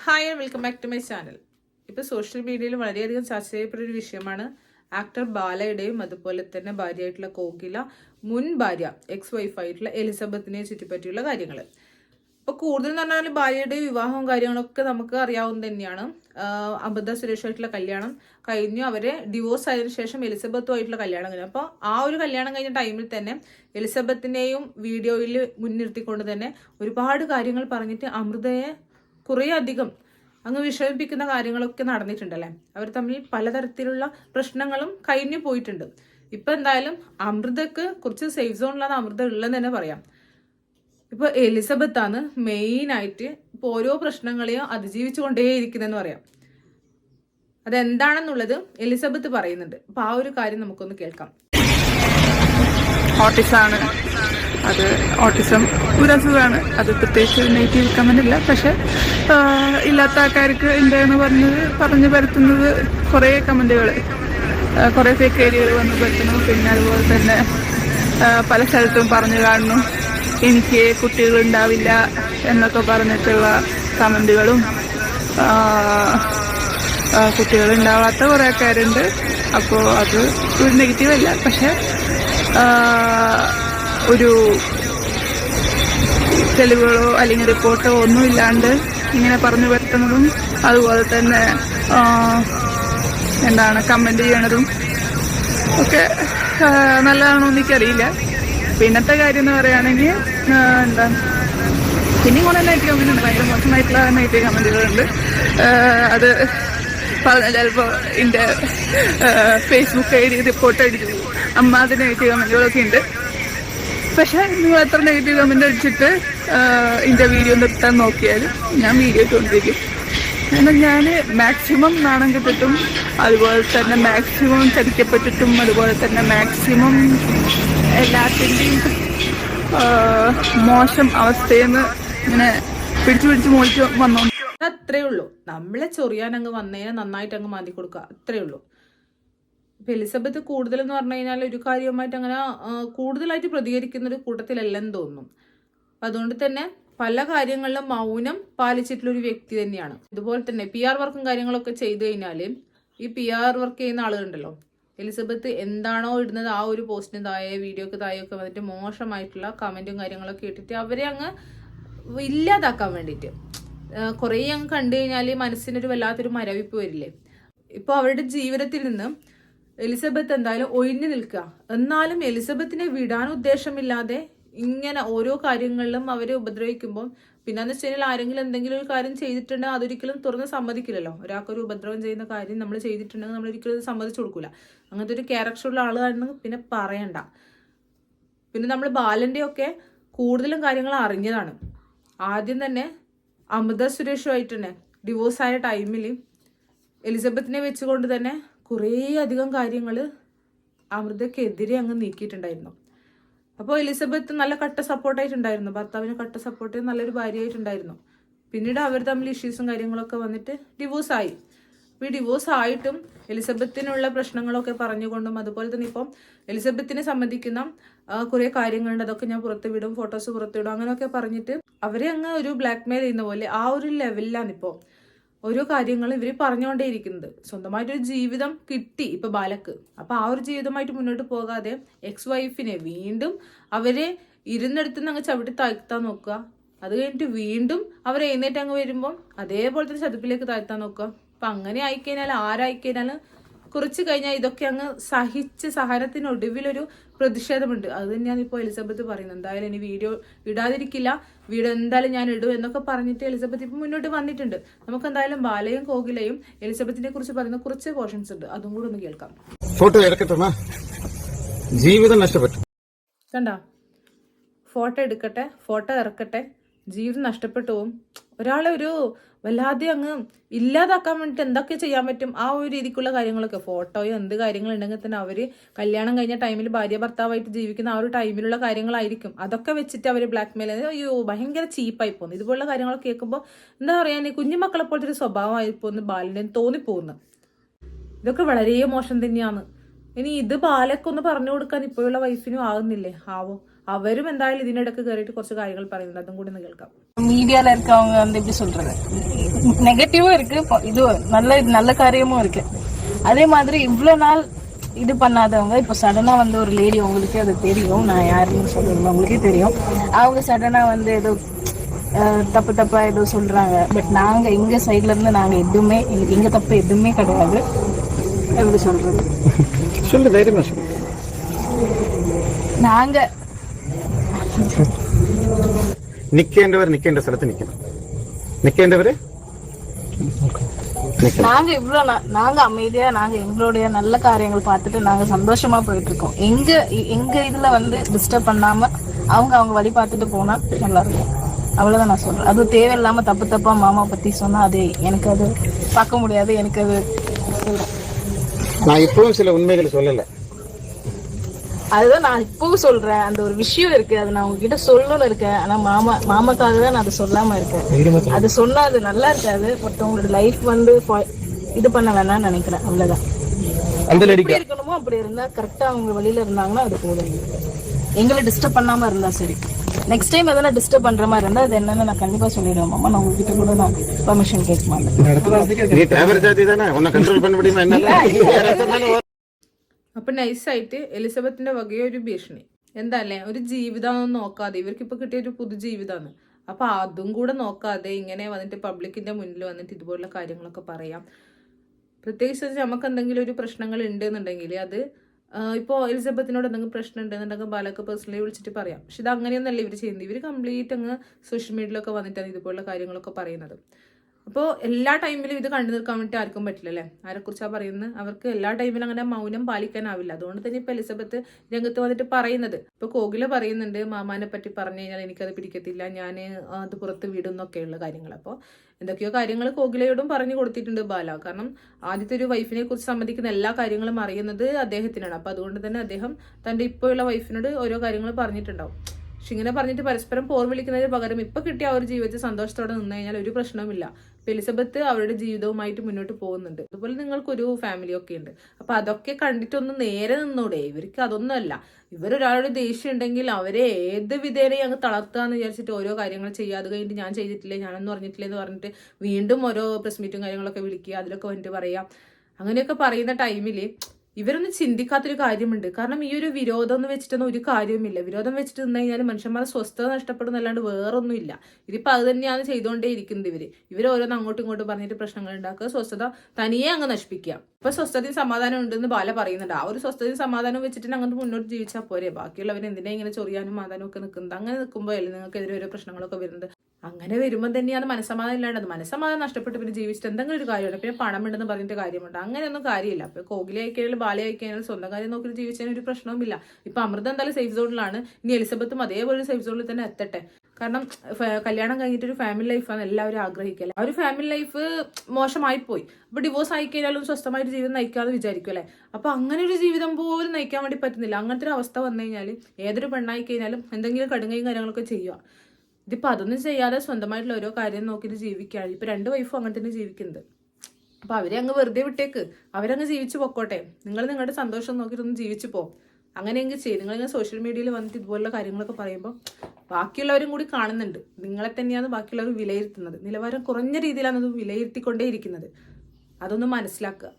Hi and welcome back to my channel ഇപ്പോൾ social മീഡിയയിൽ വളരെയധികം ചർച്ച ചെയ്യപ്പെട്ട ഒരു വിഷയമാണ് ആക്ടർ ബാലയുടെയും അതുപോലെ തന്നെ ഭാര്യയായിട്ടുള്ള കോകില മുൻ ഭാര്യ എക്സ് വൈഫായിട്ടുള്ള എലിസബത്തിനെ ചുറ്റിപ്പറ്റിയുള്ള കാര്യങ്ങൾ ഇപ്പോൾ കൂടുതൽ എന്ന് പറഞ്ഞാൽ ഭാര്യയുടെ വിവാഹവും കാര്യങ്ങളൊക്കെ നമുക്ക് അറിയാവുന്ന തന്നെയാണ്. അബദ്ധ സുരേഷായിട്ടുള്ള കല്യാണം കഴിഞ്ഞു. അവരെ ഡിവോഴ്സ് ആയതിനു ശേഷം എലിസബത്തുമായിട്ടുള്ള കല്യാണം കഴിഞ്ഞു. അപ്പോൾ ആ ഒരു കല്യാണം കഴിഞ്ഞ ടൈമിൽ തന്നെ എലിസബത്തിനെയും വീഡിയോയിൽ മുൻനിർത്തിക്കൊണ്ട് തന്നെ ഒരുപാട് കാര്യങ്ങൾ പറഞ്ഞിട്ട് അമൃതയെ കുറേ അധികം അങ്ങ് വിഷമിപ്പിക്കുന്ന കാര്യങ്ങളൊക്കെ നടന്നിട്ടുണ്ടല്ലേ? അവർ തമ്മിൽ പലതരത്തിലുള്ള പ്രശ്നങ്ങളും കഴിഞ്ഞു പോയിട്ടുണ്ട്. ഇപ്പൊ എന്തായാലും അമൃതക്ക് കുറച്ച് സേഫ് സോണിലാണ് അമൃത ഉള്ളതെന്ന് തന്നെ പറയാം. ഇപ്പൊ എലിസബത്ത് ആണ് മെയിൻ ആയിട്ട് ഇപ്പൊ ഓരോ പ്രശ്നങ്ങളെയും അതിജീവിച്ചു കൊണ്ടേയിരിക്കുന്നതെന്ന് പറയാം. അതെന്താണെന്നുള്ളത് എലിസബത്ത് പറയുന്നുണ്ട്. അപ്പൊ ആ ഒരു കാര്യം നമുക്കൊന്ന് കേൾക്കാം. ഓട്ടിസാണ് അത് ഓട്ടിസം ഒരു അസുഖമാണ്. അത് പ്രത്യേകിച്ച് നെഗറ്റീവ് കമന്റ് ഇല്ല. പക്ഷെ ഇല്ലാത്ത ആൾക്കാർക്ക് എന്താണെന്ന് പറഞ്ഞത് പറഞ്ഞു പരത്തുന്നത് കുറേ കമന്റുകൾ കുറേ ഫേക്ക് ഏരിയകൾ വന്ന് പരത്തുന്നു പിന്നെ അതുപോലെ തന്നെ പല സ്ഥലത്തും പറഞ്ഞു കാണുന്നു എനിക്ക് കുട്ടികൾ ഉണ്ടാവില്ല എന്നൊക്കെ പറഞ്ഞിട്ടുള്ള കമന്റുകളും കുട്ടികൾ ഉണ്ടാവാത്ത കുറേ ആൾക്കാരുണ്ട്. അപ്പോൾ അത് ഒരു നെഗറ്റീവ് അല്ല. ഒരു തെളിവുകളോ അല്ലെങ്കിൽ റിപ്പോർട്ടോ ഒന്നുമില്ലാണ്ട് ഇങ്ങനെ പറഞ്ഞു വരുത്തുന്നതും അതുപോലെ തന്നെ എന്താണ് കമന്റ് ചെയ്യണതും ഒക്കെ നല്ലതാണോ എനിക്കറിയില്ല. പിന്നത്തെ കാര്യം എന്ന് പറയുകയാണെങ്കിൽ എന്താ പിന്നെയും കൂടെ നെഗറ്റീവ് ഉണ്ട്. ഭയങ്കര മോശമായിട്ടുള്ള നെഗറ്റീവ് കമന്റുകളുണ്ട് അത് ചിലപ്പോൾ എന്റെ ഫേസ്ബുക്ക് ഐ ഡി റിപ്പോർട്ട് അടിച്ചു അമ്മാതിരി നെഗറ്റീവ് കമന്റുകളൊക്കെ ഉണ്ട്. പക്ഷെ നിങ്ങൾ എത്ര നെഗറ്റീവ് കമന്റ് അടിച്ചിട്ട് എന്റെ വീഡിയോ നിർത്താൻ നോക്കിയാലും ഞാൻ വീഡിയോ ഇട്ടുകൊണ്ടിരിക്കും. എന്നാൽ ഞാൻ മാക്സിമം നാണം കിട്ടിട്ടും അതുപോലെ തന്നെ മാക്സിമം ചതിക്കപ്പെട്ടിട്ടും അതുപോലെ തന്നെ മാക്സിമം എല്ലാത്തിന്റെയും മോശം അവസ്ഥയിൽ നിന്ന് ഇങ്ങനെ പിടിച്ചു പിടിച്ച് മോളിച്ച് വന്നോ അത്രേ ഉള്ളൂ. നമ്മളെ ചൊറിയാൻ അങ്ങ് വന്നതിനെ നന്നായിട്ട് അങ്ങ് മാറ്റി കൊടുക്കുക. അത്രേ ഉള്ളൂ. ഇപ്പൊ എലിസബത്ത് കൂടുതൽ എന്ന് പറഞ്ഞു കഴിഞ്ഞാൽ ഒരു കാര്യമായിട്ട് അങ്ങനെ കൂടുതലായിട്ട് പ്രതികരിക്കുന്ന ഒരു കൂട്ടത്തിലല്ലെന്ന് തോന്നുന്നു അപ്പൊ അതുകൊണ്ട് തന്നെ പല കാര്യങ്ങളിലും മൗനം പാലിച്ചിട്ടുള്ള ഒരു വ്യക്തി തന്നെയാണ്. ഇതുപോലെ തന്നെ പി ആർ വർക്കും കാര്യങ്ങളൊക്കെ ചെയ്തു കഴിഞ്ഞാൽ ഈ പി ആർ വർക്ക് ചെയ്യുന്ന ആളുകളുണ്ടല്ലോ. എലിസബത്ത് എന്താണോ ഇടുന്നത് ആ ഒരു പോസ്റ്റിന് താഴെ വീഡിയോക്ക് താഴെയൊക്കെ വന്നിട്ട് മോശമായിട്ടുള്ള കമന്റും കാര്യങ്ങളൊക്കെ ഇട്ടിട്ട് അവരെ അങ്ങ് ഇല്ലാതാക്കാൻ വേണ്ടിയിട്ട്. കുറേ അങ്ങ് കണ്ടു കഴിഞ്ഞാൽ മനസ്സിനൊരു വല്ലാത്തൊരു മരവിപ്പ് വരില്ലേ? ഇപ്പോൾ അവരുടെ ജീവിതത്തിൽ നിന്ന് എലിസബത്ത് എന്തായാലും ഒഴിഞ്ഞു നിൽക്കുക. എന്നാലും എലിസബത്തിനെ വിടാൻ ഉദ്ദേശമില്ലാതെ ഇങ്ങനെ ഓരോ കാര്യങ്ങളിലും അവരെ ഉപദ്രവിക്കുമ്പോൾ പിന്നെന്ന് വെച്ച് കഴിഞ്ഞാൽ ആരെങ്കിലും എന്തെങ്കിലും ഒരു കാര്യം ചെയ്തിട്ടുണ്ടെങ്കിൽ അതൊരിക്കലും തുറന്ന് സമ്മതിക്കില്ലല്ലോ. ഒരാൾക്കൊരു ഉപദ്രവം ചെയ്യുന്ന കാര്യം നമ്മൾ ചെയ്തിട്ടുണ്ടെങ്കിൽ നമ്മൾ ഒരിക്കലും സമ്മതിച്ചു കൊടുക്കൂല. അങ്ങനത്തെ ഒരു ക്യാരക്ടറുള്ള ആളാണെന്ന് പിന്നെ പറയണ്ട. പിന്നെ നമ്മൾ ബാലന്റെ ഒക്കെ കൂടുതലും കാര്യങ്ങൾ അറിഞ്ഞതാണ്. ആദ്യം തന്നെ അമൃത സുരേഷുമായിട്ട് തന്നെ ഡിവോഴ്സ് ആയ ടൈമിൽ എലിസബത്തിനെ വെച്ചുകൊണ്ട് തന്നെ കുറേ അധികം കാര്യങ്ങൾ അമൃതക്കെതിരെ അങ്ങ് നീക്കിയിട്ടുണ്ടായിരുന്നു. അപ്പോൾ എലിസബത്ത് നല്ല കട്ട സപ്പോർട്ടായിട്ടുണ്ടായിരുന്നു. ഭർത്താവിന് കട്ട സപ്പോർട്ട് നല്ലൊരു ഭാര്യയായിട്ടുണ്ടായിരുന്നു. പിന്നീട് അവർ തമ്മിൽ ഇഷ്യൂസും കാര്യങ്ങളൊക്കെ വന്നിട്ട് ഡിവോഴ്സ് ആയി. അപ്പോൾ ഈ ഡിവോഴ്സ് ആയിട്ടും എലിസബത്തിനുള്ള പ്രശ്നങ്ങളൊക്കെ പറഞ്ഞുകൊണ്ടും അതുപോലെ തന്നെ ഇപ്പം എലിസബത്തിനെ സംബന്ധിക്കുന്ന കുറെ കുറേ കാര്യങ്ങളുണ്ട്. അതൊക്കെ ഞാൻ പുറത്ത് വിടും ഫോട്ടോസ് പുറത്ത് വിടും അങ്ങനെയൊക്കെ പറഞ്ഞിട്ട് അവരെ അങ്ങ് ഒരു ബ്ലാക്ക്മെയിൽ ചെയ്യുന്ന പോലെ ആ ഒരു ലെവലിലാണ് ഇപ്പോൾ. ഓരോ കാര്യങ്ങളും ഇവർ പറഞ്ഞുകൊണ്ടേയിരിക്കുന്നത് സ്വന്തമായിട്ടൊരു ജീവിതം കിട്ടി ഇപ്പൊ ബാലക്ക്. അപ്പൊ ആ ഒരു ജീവിതമായിട്ട് മുന്നോട്ട് പോകാതെ എക്സ് വൈഫിനെ വീണ്ടും അവരെ ഇരുന്നിടത്തുനിന്ന് അങ്ങ് ചവിട്ടി താഴ്ത്താൻ നോക്കുക. അത് കഴിഞ്ഞിട്ട് വീണ്ടും അവർ എഴുന്നേറ്റ് അങ്ങ് വരുമ്പോൾ അതേപോലത്തെ ചതുപ്പിലേക്ക് താഴ്ത്താൻ നോക്കുക. അപ്പൊ അങ്ങനെ ആയിക്കഴിഞ്ഞാൽ ആരായിക്കഴിഞ്ഞാൽ കുറച്ച് കഴിഞ്ഞാൽ ഇതൊക്കെ അങ്ങ് സഹിച്ച് സഹനത്തിനൊടുവിലൊരു പ്രതിഷേധമുണ്ട്. അത് തന്നെയാണ് ഇപ്പോൾ എലിസബത്ത് പറയുന്നത്. എന്തായാലും ഇനി വീഡിയോ ഇടാതിരിക്കില്ല വീഡിയോ എന്തായാലും ഞാൻ ഇടും എന്നൊക്കെ പറഞ്ഞിട്ട് എലിസബത്ത് ഇപ്പം മുന്നോട്ട് വന്നിട്ടുണ്ട്. നമുക്ക് എന്തായാലും ബാലയും കോകിലയും എലിസബത്തിനെ കുറിച്ച് പറയുന്ന കുറച്ച് പോർഷൻസ് ഉണ്ട്. അതും കൂടെ ഒന്ന് കേൾക്കാം. ഫോട്ടോ ജീവിതം നഷ്ടപ്പെട്ടു. കണ്ട? ഫോട്ടോ എടുക്കട്ടെ ഫോട്ടോ ഇറക്കട്ടെ. ജീവിതം നഷ്ടപ്പെട്ടു പോകും ഒരാളെ ഒരു വല്ലാതെ അങ്ങ് ഇല്ലാതാക്കാൻ വേണ്ടിയിട്ട് എന്തൊക്കെ ചെയ്യാൻ പറ്റും? ആ ഒരു രീതിക്കുള്ള കാര്യങ്ങളൊക്കെ. ഫോട്ടോയോ എന്ത് കാര്യങ്ങളുണ്ടെങ്കിൽ തന്നെ അവർ കല്യാണം കഴിഞ്ഞ ടൈമിൽ ഭാര്യ ഭർത്താവായിട്ട് ജീവിക്കുന്ന ആ ഒരു ടൈമിലുള്ള കാര്യങ്ങളായിരിക്കും. അതൊക്കെ വെച്ചിട്ട് അവർ ബ്ലാക്ക് മെയിൽ അയ്യോ ഭയങ്കര ചീപ്പായി പോകുന്നു ഇതുപോലുള്ള കാര്യങ്ങളൊക്കെ കേൾക്കുമ്പോൾ എന്താ പറയാ കുഞ്ഞുമക്കളെ പോലത്തെ ഒരു സ്വഭാവമായി പോകുന്നു ബാലിനെ തോന്നിപ്പോകുന്നു ഇതൊക്കെ വളരെ മോശം തന്നെയാണ്. ഇനി ഇത് ബാലൊക്കെ ഒന്ന് പറഞ്ഞു കൊടുക്കാൻ ഇപ്പോഴുള്ള വൈഫിനും ആകുന്നില്ലേ ആവോ? അവരും എന്തായാലും ഇതിനിടക്ക് കയറിയിട്ട് കുറച്ച് കാര്യങ്ങൾ പറയുന്നുണ്ട് അതും കൂടി ഒന്ന് കേൾക്കാം மீடியால இருக்கவங்க வந்து எப்படி சொல்றது நெகட்டிவும் இருக்கு பொ- இது நல்ல நல்ல காரியமும் இருக்கு அதே மாதிரி இவ்வளவு நாள் இது பண்ணாதவங்க இப்ப சடனா வந்து ஒரு லேடி உங்களுக்கு அது தெரியும் நான் யாருன்னு சொல்லுங்க உங்களுக்கே தெரியும் அவங்க சடனா வந்து ஏதோ அஹ், தப்பு தப்பா ஏதோ சொல்றாங்க பட் நாங்க எங்க சைட்ல இருந்து நாங்க எதுவுமே எங்களுக்கு எங்க தப்பு எதுவுமே கிடையாது எப்படி சொல்றது சொல்லு தைரியமா சொல்லு நிக்கேண்டவர் நிற்கின்ற ஸ்தலத்து நிற்கணும் நிற்கின்றவர் நாங்க இவ்வளவு நாங்க அமைதியா நாங்க எங்களுடைய நல்ல காரியங்கள் பார்த்துட்டு நாங்க சந்தோஷமா போயிட்டு இருக்கோம் எங்க எங்க இதுல வந்து டிஸ்டர்ப் பண்ணாம அவங்க அவங்க வழி பார்த்துட்டு போனா நல்லா இருக்கும் அவ்வளவுதான் நான் சொல்றேன். அது தேவையில்லாம தப்பு தப்பா மாமா பத்தி சொன்னா அது எனக்கு அது பார்க்க முடியாது எனக்கு அது நான் இப்பவும் சில உண்மைகள் சொல்லலை. அதுதான் நான் இப்பவும் சொல்றேன். அந்த ஒரு விஷயம் இருக்கு. அது நான் உங்ககிட்ட சொல்லணும்னு இருக்கேன் ஆனா மாமா மாமாக்காக தான் நான் அதை சொல்லாம இருக்கேன். அது சொன்னா அது நல்லா இருக்காது. மற்றவங்களோட லைஃப் வந்து இது பண்ண வேணாம்னு நினைக்கிறேன். அவ்வளவுதான். இருக்கணுமோ அப்படி இருந்தா கரெக்டா அவங்க வழியில இருந்தாங்கன்னா அது போதும். எங்களை டிஸ்டர்ப் பண்ணாம இருந்தா சரி. நெக்ஸ்ட் டைம் எதனா டிஸ்டர்ப் பண்ற மாதிரி இருந்தா அது என்னன்னு நான் கண்டிப்பா சொல்லிடுவேன் மாமா. நான் உங்ககிட்ட கூட நான் பெர்மிஷன் கேட்க மாட்டேன். நீ தேவர ஜாதி தானே? உன்னை கண்ட்ரோல் பண்ண முடியுமா? என்ன അപ്പൊ നൈസായിട്ട് എലിസബത്തിന്റെ വകയോ ഒരു ഭീഷണി. എന്താല്ലേ? ഒരു ജീവിതമൊന്നും നോക്കാതെ ഇവർക്ക് ഇപ്പൊ കിട്ടിയ ഒരു പുതു ജീവിതമാണ്. അപ്പോൾ അതും കൂടെ നോക്കാതെ ഇങ്ങനെ വന്നിട്ട് പബ്ലിക്കിന്റെ മുന്നിൽ വന്നിട്ട് ഇതുപോലുള്ള കാര്യങ്ങളൊക്കെ പറയാം. പ്രത്യേകിച്ച് നമുക്ക് എന്തെങ്കിലും ഒരു പ്രശ്നങ്ങൾ ഉണ്ട് എന്നുണ്ടെങ്കിൽ അത് ഇപ്പോൾ എലിസബത്തിനോട് എന്തെങ്കിലും പ്രശ്നം ഉണ്ടെന്നുണ്ടെങ്കിൽ ബാലൊക്കെ പേഴ്സണലി വിളിച്ചിട്ട് പറയാം. പക്ഷെ ഇത് അങ്ങനെയൊന്നല്ല ഇവർ ചെയ്യുന്നത്. ഇവർ കംപ്ലീറ്റ് അങ്ങ് സോഷ്യൽ മീഡിയയിലൊക്കെ വന്നിട്ടാണ് ഇതുപോലുള്ള കാര്യങ്ങളൊക്കെ പറയുന്നത്. അപ്പോൾ എല്ലാ ടൈമിലും ഇത് കണ്ടു നിൽക്കാൻ വേണ്ടി ആർക്കും പറ്റില്ല അല്ലേ? ആരെക്കുറിച്ചാണ് പറയുന്നത്? അവർക്ക് എല്ലാ ടൈമിലും അങ്ങനെ മൗനം പാലിക്കാനാവില്ല. അതുകൊണ്ട് തന്നെ ഇപ്പോൾ എലിസബത്ത് രംഗത്ത് വന്നിട്ട് പറയുന്നത്. ഇപ്പോൾ കോകില പറയുന്നുണ്ട് മാമാനെ പറ്റി പറഞ്ഞു കഴിഞ്ഞാൽ എനിക്കത് പിടിക്കത്തില്ല. ഞാൻ അത് പുറത്ത് വിടുന്നൊക്കെയുള്ള കാര്യങ്ങൾ. അപ്പോൾ എന്തൊക്കെയോ കാര്യങ്ങൾ കോകിലയോടും പറഞ്ഞു കൊടുത്തിട്ടുണ്ട് ബാല. കാരണം ആദ്യത്തെ ഒരു വൈഫിനെ കുറിച്ച് സംബന്ധിക്കുന്ന എല്ലാ കാര്യങ്ങളും അറിയുന്നത് അദ്ദേഹത്തിനാണ്. അപ്പോൾ അതുകൊണ്ട് തന്നെ അദ്ദേഹം തന്റെ ഇപ്പോഴുള്ള വൈഫിനോട് ഓരോ കാര്യങ്ങൾ പറഞ്ഞിട്ടുണ്ടാവും. പക്ഷെ ഇങ്ങനെ പറഞ്ഞിട്ട് പരസ്പരം പോർ വിളിക്കുന്നതിന് പകരം ഇപ്പൊ കിട്ടിയ ആ ഒരു ജീവിതത്തിൽ സന്തോഷത്തോടെ നിന്ന് കഴിഞ്ഞാൽ ഒരു പ്രശ്നവുമില്ല. എലിസബത്ത് അവരുടെ ജീവിതവുമായിട്ട് മുന്നോട്ട് പോകുന്നുണ്ട്. അതുപോലെ നിങ്ങൾക്കൊരു ഫാമിലി ഒക്കെ ഉണ്ട്. അപ്പൊ അതൊക്കെ കണ്ടിട്ടൊന്ന് നേരെ നിന്നൂടെ. ഇവർക്ക് അതൊന്നുമല്ല. ഇവരൊരാളോട് ദേഷ്യം ഉണ്ടെങ്കിൽ അവരെ ഏത് വിധേനയും അങ്ങ് തളർത്തുക എന്ന് വിചാരിച്ചിട്ട് ഓരോ കാര്യങ്ങൾ ചെയ്യുക. അത് കഴിഞ്ഞിട്ട് ഞാൻ ചെയ്തിട്ടില്ലേ ഞാനൊന്നും പറഞ്ഞിട്ടില്ലേ എന്ന് പറഞ്ഞിട്ട് വീണ്ടും ഓരോ പ്രസ് മീറ്റും കാര്യങ്ങളൊക്കെ വിളിക്കുക അതിലൊക്കെ വന്നിട്ട് പറയാം അങ്ങനെയൊക്കെ പറയുന്ന ടൈമിൽ ഇവരൊന്നും ചിന്തിക്കാത്തൊരു കാര്യമുണ്ട്. കാരണം ഈ ഒരു വിരോധം എന്ന് വെച്ചിട്ടൊന്നും ഒരു കാര്യവുമില്ല. വിരോധം വെച്ചിട്ട് നിന്ന് കഴിഞ്ഞാൽ മനുഷ്യന്മാരെ സ്വസ്ഥത നഷ്ടപ്പെടുന്നല്ലാണ്ട് വേറൊന്നുമില്ല. ഇതിപ്പോൾ അത് തന്നെയാണ് ചെയ്തുകൊണ്ടേ ഇരിക്കുന്നത് ഇവർ ഇവർ ഓരോന്ന് അങ്ങോട്ടും ഇങ്ങോട്ടും പറഞ്ഞിട്ട് പ്രശ്നങ്ങൾ ഉണ്ടാക്കുക. സ്വസ്ഥത തനിയെ അങ്ങ് നശിപ്പിക്കുക. ഇപ്പൊ സ്വസ്ഥതയും സമാധാനം ഉണ്ടെന്ന് ബാല പറയുന്നുണ്ട്. ആ ഒരു സ്വസ്ഥതയും സമാധാനവും വെച്ചിട്ട് അങ്ങോട്ട് മുന്നോട്ട് ജീവിച്ചാൽ പോരെ. ബാക്കിയുള്ളവർ എന്തിനാ ഇങ്ങനെ ചൊറിയാനും മാതാനും ഒക്കെ നിൽക്കുന്നത് അങ്ങനെ നിൽക്കുമ്പോഴല്ലേ നിങ്ങൾക്കെതിരെ ഓരോ പ്രശ്നങ്ങളൊക്കെ വരുന്നത്? അങ്ങനെ വരുമ്പോൾ തന്നെയാണ് മനസ്സമാധാനം ഇല്ലാണ്ടത് മനസ്സമാധാനം നഷ്ടപ്പെട്ട് പിന്നെ ജീവിച്ചിട്ട് എന്തെങ്കിലും ഒരു കാര്യമുണ്ട്. പിന്നെ പണം ഉണ്ടെന്ന് പറഞ്ഞിട്ട് കാര്യമുണ്ട്. അങ്ങനെയൊന്നും കാര്യമില്ല. അപ്പോൾ കോകില ആയിക്കഴിഞ്ഞാലും ബാലി ആയിക്കഴിഞ്ഞാലും സ്വന്തം കാര്യം നോക്കി ജീവിച്ചതിന് ഒരു പ്രശ്നവുമില്ല. ഇപ്പൊ അമൃത എന്തായാലും സേഫ് സോണിലാണ് ഇനി എലിസബത്തും അതേപോലെ ഒരു സേഫ് സോണിൽ തന്നെ എത്തട്ടെ. കാരണം കല്യാണം കഴിഞ്ഞിട്ട് ഒരു ഫാമിലി ലൈഫാണ് എല്ലാവരും ആഗ്രഹിക്കല്ലേ ആ ഒരു ഫാമിലി ലൈഫ് മോശമായി പോയി അപ്പൊ ഡിവോഴ്സ് ആയി കഴിഞ്ഞാലും സ്വസ്ഥമായിട്ട് ജീവിതം നയിക്കാതെ വിചാരിക്കും അല്ലെ? അപ്പൊ അങ്ങനെ ഒരു ജീവിതം പോലും നയിക്കാൻ വേണ്ടി പറ്റുന്നില്ല. അങ്ങനത്തെ ഒരു അവസ്ഥ വന്നു കഴിഞ്ഞാൽ ഏതൊരു പെണ്ണായി കഴിഞ്ഞാലും എന്തെങ്കിലും കടുങ്ങയും കാര്യങ്ങളൊക്കെ ചെയ്യുക. ഇതിപ്പോ അതൊന്നും ചെയ്യാതെ സ്വന്തമായിട്ടുള്ള ഓരോ കാര്യം നോക്കിയിട്ട് ജീവിക്കുകയാണ് ഇപ്പം രണ്ട് വൈഫും അങ്ങനെ തന്നെ ജീവിക്കുന്നത് അപ്പം അവരെ അങ്ങ് വെറുതെ വിട്ടേക്ക്. അവരങ്ങ് ജീവിച്ചു പൊക്കോട്ടെ. നിങ്ങൾ നിങ്ങളുടെ സന്തോഷം നോക്കിയിട്ടൊന്ന് ജീവിച്ചു പോകും അങ്ങനെയെങ്കിൽ ചെയ്യും. നിങ്ങളിങ്ങനെ സോഷ്യൽ മീഡിയയിൽ വന്നിട്ട് ഇതുപോലുള്ള കാര്യങ്ങളൊക്കെ പറയുമ്പോൾ ബാക്കിയുള്ളവരും കൂടി കാണുന്നുണ്ട്. നിങ്ങളെ തന്നെയാണ് ബാക്കിയുള്ളവർ വിലയിരുത്തുന്നത്. നിലവാരം കുറഞ്ഞ രീതിയിലാണ് അത് വിലയിരുത്തിക്കൊണ്ടേയിരിക്കുന്നത്. അതൊന്ന് മനസ്സിലാക്കുക.